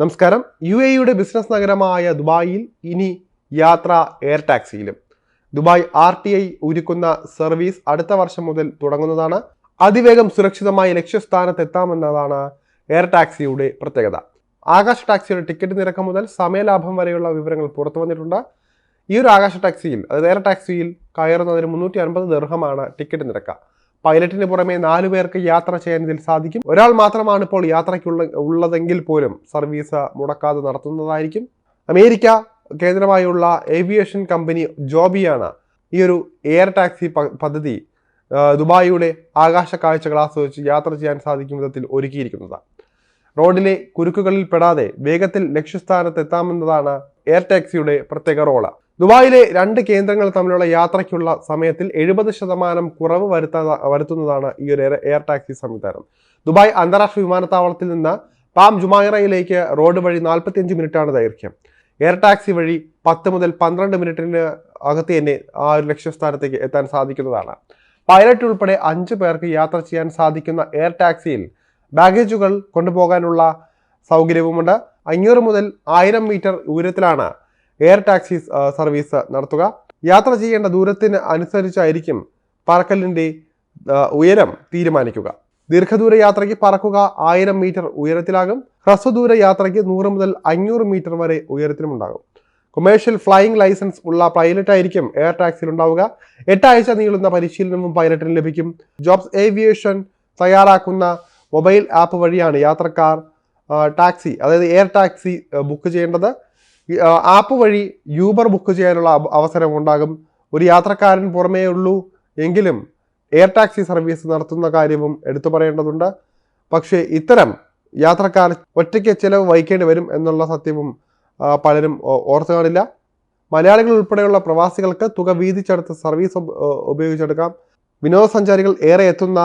നമസ്കാരം. യു എയുടെ ബിസിനസ് നഗരമായ ദുബായിൽ ഇനി യാത്ര എയർ ടാക്സിയിലും ദുബായ് ആർ ടി ഐ ഒരുക്കുന്ന സർവീസ് അടുത്ത വർഷം മുതൽ തുടങ്ങുന്നതാണ്. അതിവേഗം സുരക്ഷിതമായി ലക്ഷ്യസ്ഥാനത്ത് എത്താമെന്നതാണ് എയർ ടാക്സിയുടെ പ്രത്യേകത. ആകാശ ടാക്സിയുടെ ടിക്കറ്റ് നിരക്ക് മുതൽ സമയലാഭം വരെയുള്ള വിവരങ്ങൾ പുറത്തു വന്നിട്ടുണ്ട്. ഈ ഒരു ആകാശ ടാക്സിയിൽ അതായത് എയർ ടാക്സിയിൽ കയറുന്നതിന് മുന്നൂറ്റി അൻപത് ദീർഘമാണ് ടിക്കറ്റ് നിരക്ക്. പൈലറ്റിന് പുറമെ നാലു പേർക്ക് യാത്ര ചെയ്യാൻ ഇതിൽ സാധിക്കും. ഒരാൾ മാത്രമാണ് ഇപ്പോൾ യാത്രയ്ക്കുള്ള ഉള്ളതെങ്കിൽ പോലും സർവീസ് മുടക്കാതെ നടത്തുന്നതായിരിക്കും. അമേരിക്ക കേന്ദ്രമായുള്ള ഏവിയേഷൻ കമ്പനി ജോബിയാണ് ഈ ഒരു എയർ ടാക്സി പദ്ധതി ദുബായിയുടെ ആകാശ കാഴ്ചകൾ ആസ്വദിച്ച് യാത്ര ചെയ്യാൻ സാധിക്കും വിധത്തിൽ ഒരുക്കിയിരിക്കുന്നത്. റോഡിലെ കുരുക്കുകളിൽ പെടാതെ വേഗത്തിൽ ലക്ഷ്യസ്ഥാനത്ത് എത്താമെന്നതാണ് എയർ ടാക്സിയുടെ പ്രത്യേക റോൾ. ദുബായിലെ രണ്ട് കേന്ദ്രങ്ങൾ തമ്മിലുള്ള യാത്രയ്ക്കുള്ള സമയത്തിൽ എഴുപത് ശതമാനം കുറവ് വരുത്താ വരുത്തുന്നതാണ് ഈ ഒരു എയർ- ടാക്സി സംവിധാനം. ദുബായ് അന്താരാഷ്ട്ര വിമാനത്താവളത്തിൽ നിന്ന് പാം ജുമായിറയിലേക്ക് റോഡ് വഴി നാൽപ്പത്തിയഞ്ച് മിനിറ്റാണ് ദൈർഘ്യം. എയർ ടാക്സി വഴി പത്ത് മുതൽ പന്ത്രണ്ട് മിനിറ്റിന് അകത്ത് തന്നെ ആ ഒരു ലക്ഷ്യസ്ഥാനത്തേക്ക് എത്താൻ സാധിക്കുന്നതാണ്. പൈലറ്റ് ഉൾപ്പെടെ അഞ്ച് പേർക്ക് യാത്ര ചെയ്യാൻ സാധിക്കുന്ന എയർ ടാക്സിയിൽ ബാഗേജുകൾ കൊണ്ടുപോകാനുള്ള സൗകര്യവുമുണ്ട്. അഞ്ഞൂറ് മുതൽ ആയിരം മീറ്റർ ഉയരത്തിലാണ് എയർ ടാക്സി സർവീസ് നടത്തുക. യാത്ര ചെയ്യേണ്ട ദൂരത്തിന് അനുസരിച്ചായിരിക്കും പറക്കലിന്റെ ഉയരം തീരുമാനിക്കുക. ദീർഘദൂര യാത്രയ്ക്ക് പറക്കുക ആയിരം മീറ്റർ ഉയരത്തിലാകും. ഹ്രസ്വദൂര യാത്രയ്ക്ക് നൂറ് മുതൽ അഞ്ഞൂറ് മീറ്റർ വരെ ഉയരത്തിലുമുണ്ടാകും. കൊമേഴ്ഷ്യൽ ഫ്ലൈയിങ് ലൈസൻസ് ഉള്ള പൈലറ്റ് ആയിരിക്കും എയർ ടാക്സിൽ ഉണ്ടാവുക. എട്ടാഴ്ച നീളുന്ന പരിശീലനവും പൈലറ്റിന് ലഭിക്കും. ജോബ്സ് ഏവിയേഷൻ തയ്യാറാക്കുന്ന മൊബൈൽ ആപ്പ് വഴിയാണ് യാത്രക്കാർ ടാക്സി അതായത് എയർ ടാക്സി ബുക്ക് ചെയ്യേണ്ടത്. ആപ്പ് വഴി യൂബർ ബുക്ക് ചെയ്യാനുള്ള അവസരം ഉണ്ടാകും. ഒരു യാത്രക്കാരൻ പുറമേ ഉള്ളൂ എങ്കിലും എയർ ടാക്സി സർവീസ് നടത്തുന്ന കാര്യവും എടുത്തു പറയേണ്ടതുണ്ട്. പക്ഷേ ഇത്തരം യാത്രക്കാർ ഒറ്റയ്ക്ക് ചിലവ് വഹിക്കേണ്ടി വരും എന്നുള്ള സത്യവും പലരും ഓർത്തു കാണില്ല. മലയാളികൾ ഉൾപ്പെടെയുള്ള പ്രവാസികൾക്ക് തുക വീതിച്ചെടുത്ത് സർവീസ് ഉപയോഗിച്ചെടുക്കാം. വിനോദസഞ്ചാരികൾ ഏറെ എത്തുന്ന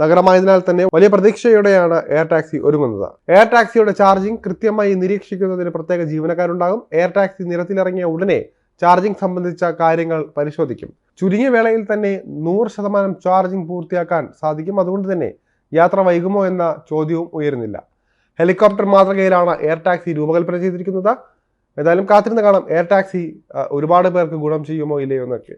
നഗരമായതിനാൽ തന്നെ വലിയ പ്രതീക്ഷയോടെയാണ് എയർ ടാക്സി ഒരുങ്ങുന്നത്. എയർ ടാക്സിയുടെ ചാർജിംഗ് കൃത്യമായി നിരീക്ഷിക്കുന്നതിന് പ്രത്യേക ജീവനക്കാരുണ്ടാകും. എയർ ടാക്സി നിരത്തിലിറങ്ങിയ ഉടനെ ചാർജിംഗ് സംബന്ധിച്ച കാര്യങ്ങൾ പരിശോധിക്കും. ചുരുങ്ങിയ വേളയിൽ തന്നെ നൂറ് ശതമാനം ചാർജിംഗ് പൂർത്തിയാക്കാൻ സാധിക്കും. അതുകൊണ്ട് തന്നെ യാത്ര വൈകുമോ എന്ന ചോദ്യവും ഉയരുന്നില്ല. ഹെലികോപ്റ്റർ മാതൃകയിലാണ് എയർ ടാക്സി രൂപകൽപ്പന ചെയ്തിരിക്കുന്നത്. ഏതായാലും കാത്തിരുന്ന് കാണാം. എയർ ടാക്സി ഒരുപാട് പേർക്ക് ഗുണം ചെയ്യുമോ ഇല്ലയോ എന്നൊക്കെ.